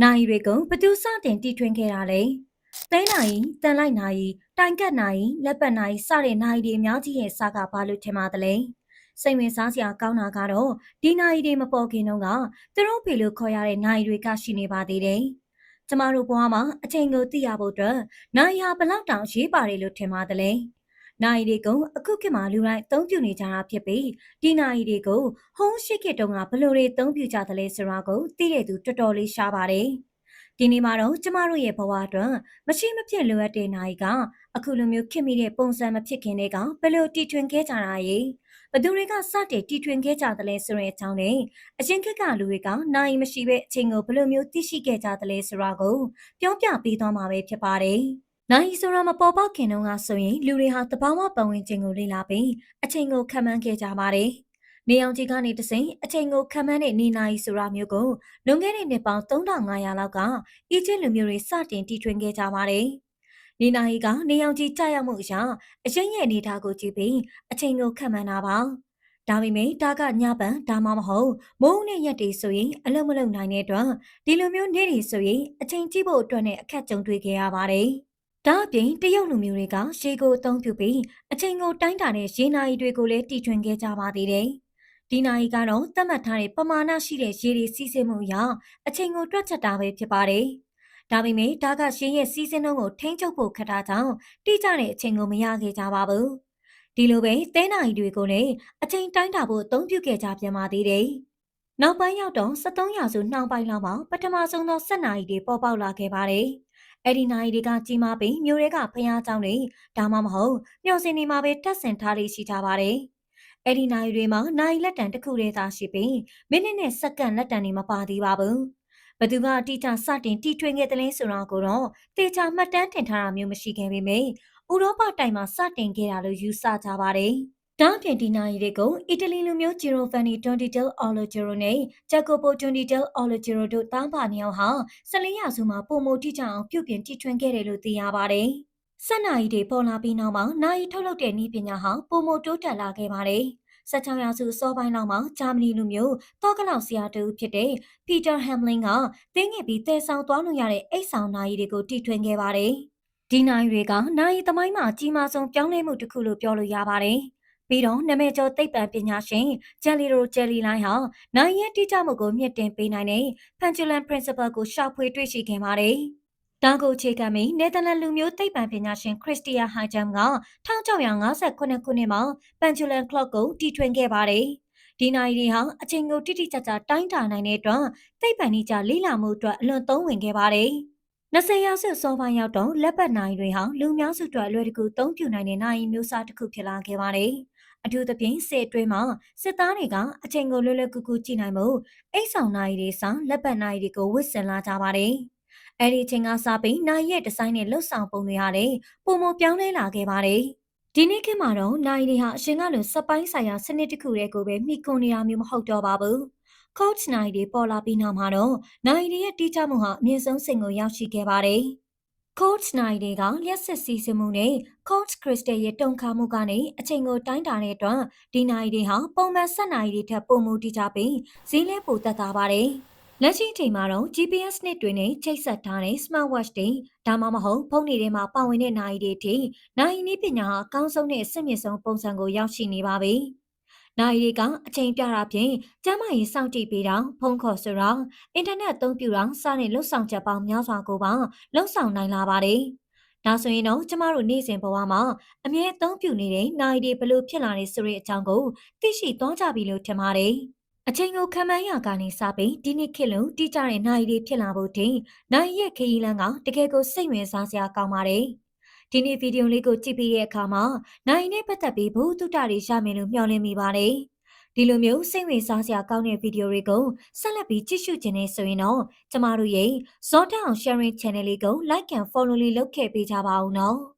နိုင်တွေကိုဘသူစတင်တီထွင်ခဲ့တာလဲသဲနိုင်တန်လိုက်နိုင်တိုင်ကတ်နိုင်လက်ပတ်နိုင်စတဲ့နိုင်တွေအများကြီးရဲ့စကားဘာလို့ထင်ပါသလဲစိတ်ဝင်စားစရာကောင်းတာကတော့ဒီနိုင်တွေမပေါ်ခင်တုန်းကသူတို့ဖေလို့ခေါ်ရတဲ့နိုင်တွေကရှိနေပါသေးတယ်ကျမတို့ဘဝမှာအချိန်ကိုသိရဖို့အတွက်နိုင်ဟာဘလောက်တောင်ရေးပါတယ်လို့ထင်ပါသလဲ နိုင်တွေကိုအခုခေတ်မှာလူတိုင်းအသုံးပြုနေကြတာဖြစ်ပြီးဒီနိုင်တွေကိုဟိုးရှိခေတ်တုန်းကဘယ်လိုတွေအသုံးပြုကြသလဲဆိုတာကိုသိတဲ့သူတော်တော်လေးရှားပါတယ်ဒီနေ့မှာတော့ကျမတို့ရဲ့ဘဝအတွက်မရှိမဖြစ်လိုအပ်တဲ့နိုင်ကအခုလိုမျိုးခင်မိတဲ့ပုံစံမဖြစ်ခင်တည်းကဘယ်လိုတီထွင်ခဲ့ကြတာရဲ့ဘသူတွေကစတဲ့တီထွင်ခဲ့ကြသလဲဆိုတဲ့အကြောင်းနဲ့အရင်ခေတ်ကလူတွေကနိုင်မရှိပဲအချိန်ကိုဘယ်လိုမျိုးသိရှိခဲ့ကြသလဲဆိုတာကိုပြောပြပေးသွားမှာပဲဖြစ်ပါတယ်။ နိုင်ဆိုတာမပေါ်ပေါက်ခင်တုန်းကဆိုရင်လူတွေဟာတဘာဝပတ်ဝန်းကျင်ကိုလေ့လာပြီးအချိန်ကိုခံမှန်းခဲ့ကြပါတယ်။နေအောင်ကြီးကနေတစိမ့်အချိန်ကိုခံမှန်းတဲ့နေနိုင်ဆိုတာမျိုးကိုလွန်ခဲ့တဲ့နှစ်ပေါင်း3500လောက်ကအီဂျစ်လူမျိုးတွေစတင်တီထွင်ခဲ့ကြပါတယ်။နေနိုင်ကနေအောင်ကြီးကြာရောက်မှုအရာအရင်ရဲ့အနေထားကိုကြည့်ပြီးအချိန်ကိုခံမှန်းတာပါ။ဒါပေမဲ့ဒါကညပန်ဒါမှမဟုတ်မိုးနဲ့ရက်တွေဆိုရင်အလုံးမလုံးနိုင်တဲ့အတွက်ဒီလိုမျိုးနေ့တွေဆိုရင်အချိန်ကြည့်ဖို့အတွက်နဲ့အခက်ကြုံတွေ့ခဲ့ရပါတယ်။ ဒါအပြင်တရုတ်လူမျိုးတွေကရေကိုအသုံးပြုပြီးအချိန်ကိုတိုင်းတာတဲ့ရေနာရီတွေကိုလည်းတီထွင်ခဲ့ကြပါသေးတယ်။ဒီနာရီကတော့သတ်မှတ်ထားတဲ့ပမာဏရှိတဲ့ရေတွေစီးဆင်းမှုအရအချိန်ကိုတွက်ချက်တာပဲဖြစ်ပါတယ်။ဒါပေမဲ့ဒါကရှင်းရဲ့စီးစင်းနှုန်းကိုထိန်းချုပ်ဖို့ခက်တာကြောင့်တိကျတဲ့အချိန်ကိုမရခဲ့ကြပါဘူး။ဒီလိုပဲသဲနာရီတွေကိုလည်းအချိန်တိုင်းတာဖို့အသုံးပြုခဲ့ကြပြန်ပါသေးတယ်။နောက်ပိုင်းရောက်တော့73ရာစုနှောင်းပိုင်းလောက်မှာပထမဆုံးသောဆက်နာရီတွေပေါ်ပေါက်လာခဲ့ပါတယ်။ အဲ့ဒီနိုင်တွေကကြီးမားပြီးမြို့တွေကဖျားကြောင်တွေဒါမှမဟုတ်မြို့စင်တွေမှာပဲတက်ဆင်ထားလေးရှိကြပါတယ်။အဲ့ဒီနိုင်တွေမှာနိုင်လက်တံတစ်ခုတည်းသာရှိပြီးမိနစ်နဲ့စက္ကန့်လက်တံတွေမပါသေးပါဘူး။ဘသူကတိကျစတင်တီထွင်ခဲ့တဲ့လဲဆိုတာကိုတော့တေချာမှတ်တမ်းတင်ထားတာမျိုးမရှိခဲ့ပေမယ့်ဥရောပတိုင်မှာစတင်ခဲ့တာလို့ယူဆကြပါတယ်။ ဒါ့အပြင်ဒီနာရီတွေကို အီတလီလူမျိုးဂျီရိုဖန်နီ22 Ologero နဲ့ဂျက်ကိုပို22 Ologero တို့တောင်းပါနေအောင်ဟာ14ရာစုမှာပုံမတိကျအောင်ပြုပြင်တီထွင်ခဲ့တယ်လို့သိရပါတယ်။ဆက်နာရီတွေပေါ်လာပြီးနောက်မှာနာရီထုတ်လုပ်တဲ့နည်းပညာဟာပုံမတိုးတက်လာခဲ့ပါတယ်။16ရာစုအစောပိုင်းလောက်မှာဂျာမနီလူမျိုးတောကလောက်ဆရာတူဖြစ်တဲ့ပီတာဟမ်လင်ကတင်းငယ်ပြီးတည်ဆောင်သွားလို့ရတဲ့အိတ်ဆောင်နာရီတွေကိုတီထွင်ခဲ့ပါတယ်။ဒီနာရီတွေကနာရီသမိုင်းမှာအကြီးမားဆုံးပြောင်းလဲမှုတစ်ခုလို့ပြောလို့ရပါတယ်။ ပြီးတော့နာမည်ကျော်သိပ္ပံပညာရှင်ဂျယ်လီရိုဂျယ်လီလိုင်းဟာနိုင်ရဲ့တိကျမှုကိုမြင့်တင်ပေးနိုင်တဲ့ pendulum principle ကိုရှာဖွေတွေ့ရှိခဲ့ပါတယ်။တောင်ကိုခြေခံပြီးနယ်သာလန်လူမျိုးသိပ္ပံပညာရှင်ခရစ္စတီယာဟိုင်ဂျမ်က1658ခုနှစ်မှာ pendulum clock ကိုတီထွင်ခဲ့ပါတယ်။ဒီနိုင်ရီဟာအချိန်ကိုတိတိကျကျတိုင်းတာနိုင်တဲ့အတွက်သိပ္ပံနည်းကျလေ့လာမှုအတွက်အလွန်သုံးဝင်ခဲ့ပါတယ်။20ရာစုစောပိုင်းရောက်တော့လက်ပတ်နိုင်တွေဟာလူများစုအတွက်အလွယ်တကူသုံးပြနိုင်တဲ့နိုင်မျိုးစားတစ်ခုဖြစ်လာခဲ့ပါတယ်။ အထူးသဖြင့်စစ်အတွင်းမှာစစ်သားတွေကအချိန်ကိုလွယ်လွယ်ကူကူကြည့်နိုင်မှုအိတ်ဆောင်နိုင်တွေဆောင်လက်ပတ်နိုင်တွေကိုဝစ်ဆင်လာကြပါတယ်။အဲဒီအချိန်ကစပြီးနိုင်ရဲ့ဒီဇိုင်းနဲ့လှုပ်ဆောင်ပုံတွေဟာလည်းပုံမပြောင်းလဲလာခဲ့ပါတယ်။ဒီနေ့ခေတ်မှာတော့နိုင်တွေဟာအရှင်ကလိုစက်ပိုင်းဆိုင်ရာစနစ်တစ်ခုတည်းကိုပဲမိကွန်နေတာမျိုးမဟုတ်တော့ပါဘူး။ coach နိုင်တွေပေါ်လာပြီးနောက်မှာတော့နိုင်တွေရဲ့တိကျမှုဟာအမြင့်ဆုံးစိန်ကိုရောက်ရှိခဲ့ပါတယ်။ coach နိုင်တွေကလျှက်စစ်စီးစမှုနဲ့ coach crystal ရဲ့တုံခါမှုကနေအချိန်ကိုတိုင်းတာတဲ့အတွက်ဒီနိုင်တွေဟာပုံမှန်ဆက်နိုင်တွေထက်ပိုမိုတိကျပြီးဈေးလဲပိုသက်သာပါတယ်။လက်ရှိအချိန်မှာတော့ GPS နှစ်တွေနဲ့ချိတ်ဆက်ထားတဲ့ smartwatch တွေဒါမှမဟုတ်ဖုန်းတွေထဲမှာပါဝင်တဲ့နိုင်တွေထိနိုင်နည်းပညာဟာအကောင်းဆုံးနဲ့အဆင့်မြင့်ဆုံးပုံစံကိုရောက်ရှိနေပါပြီ။ နိုင်တွေကအချိန်ပြတာဖြင့်ကျမ်းမာရေးစောင့်ကြည့်ပေးတာဖုန်းခေါ်ဆိုတော့အင်တာနက်အသုံးပြုတာစတဲ့လှုပ်ဆောင်ချက်ပေါင်းများစွာကိုပါလှုပ်ဆောင်နိုင်လာပါတယ်။ဒါဆိုရင်တော့ကျမတို့နေ့စဉ်ဘဝမှာအမြဲအသုံးပြုနေတဲ့နိုင်တွေဘလို့ဖြစ်လာနေဆိုတဲ့အကြောင်းကိုသိရှိသွားကြပြီလို့ထင်ပါတယ်။အချိန်ကိုခံမှန်းရကနေစပြီးဒီနေ့ခေတ်လုံးတိကျတဲ့နိုင်တွေဖြစ်လာဖို့တင်နိုင်ရဲ့ခရီးလမ်းကတကယ်ကိုစိတ်ဝင်စားစရာကောင်းပါတယ်။ ဒီနေ့ဗီဒီယိုလေးကိုကြည့်ပြီးတဲ့အခါမှာနိုင်နဲ့ပတ်သက်ပြီးဘုသူတ္တတွေရမယ်လို့မျှော်လင့်မိပါတယ်။ဒီလိုမျိုးစိတ်ဝင်စားစရာကောင်းတဲ့ဗီဒီယိုတွေကိုဆက်လက်ပြီးကြည့်ရှုခြင်းနဲ့ဆိုရင်တော့ကျမတို့ရဲ့ Zone Down Sharing Channel လေးကို Like and Follow လေးလုပ်ခဲ့ပေးကြပါဦးနော်။